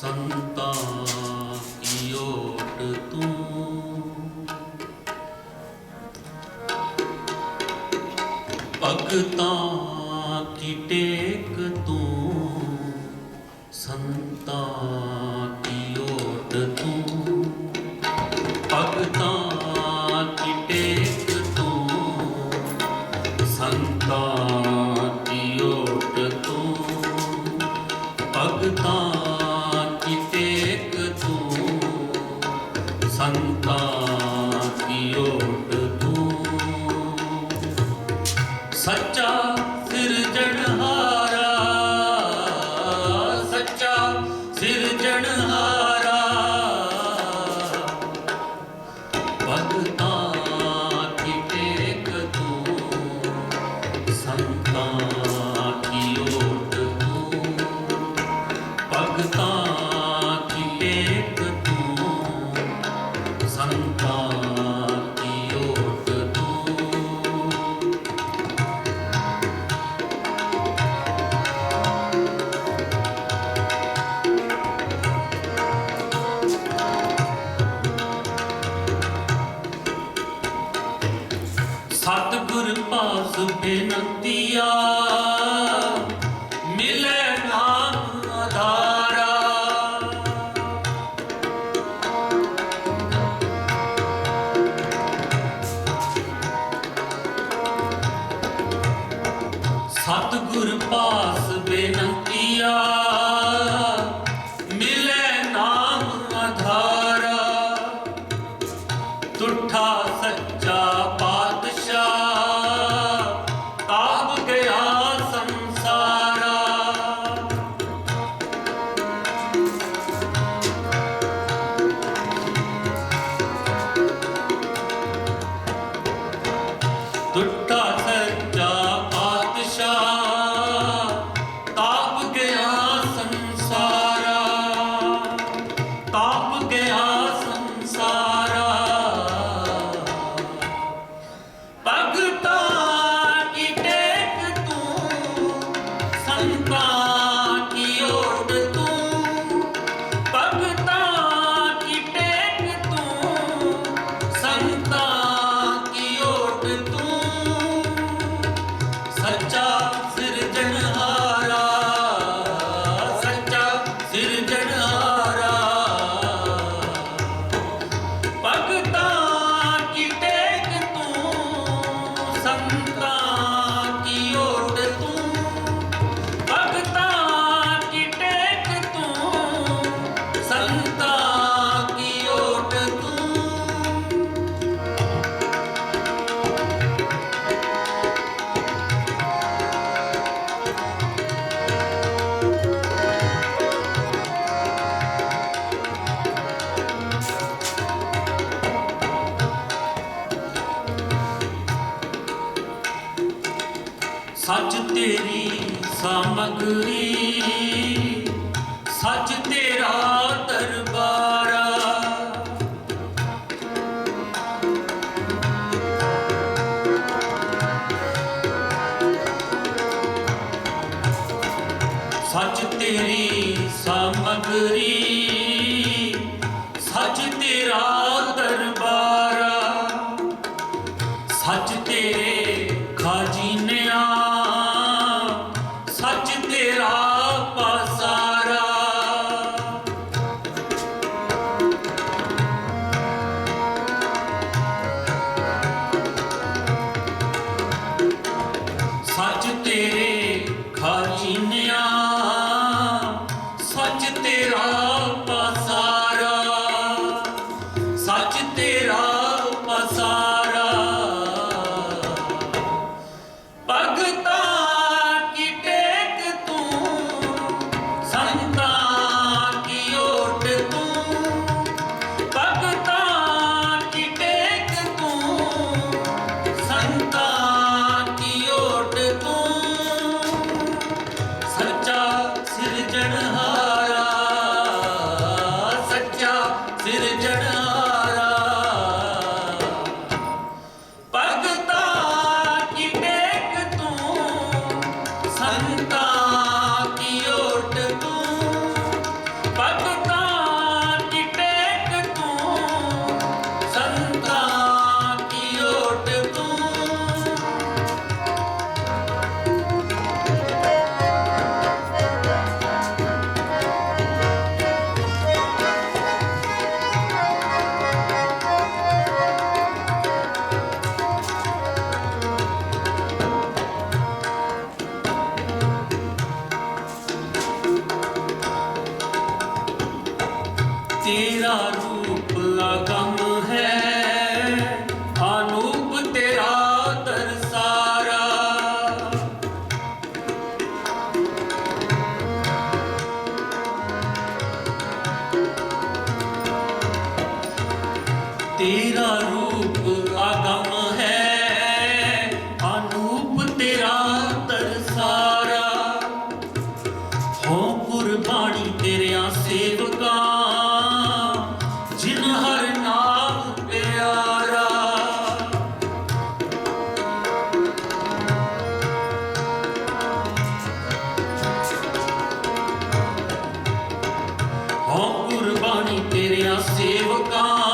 ਸੰਤਾ ਕੀ ਓਟ ਤੂੰ? ਭਗਤਾਂ ਕੀ ਟੇਕ ਤੂੰ? ਸੰਤਾ ਕੀ ਓਟ ਤੂੰ? ਭਗਤਾਂ 아들 딸 ਤੇਰੀ ਸਮਗਰੀ ਸੱਚ ਤੇਰਾ ਦਰਬਾਰਾ। ਸੱਚ ਤੇਰੀ ਸਮਗਰੀ ਸੱਚ ਤੇਰਾ ਦਰਬਾਰਾ। ਸੱਚ ਤੇਰੇ ਖਾਜੀ ਸੱਚ ਤੇਰੇ तेरे यहाँ सेवका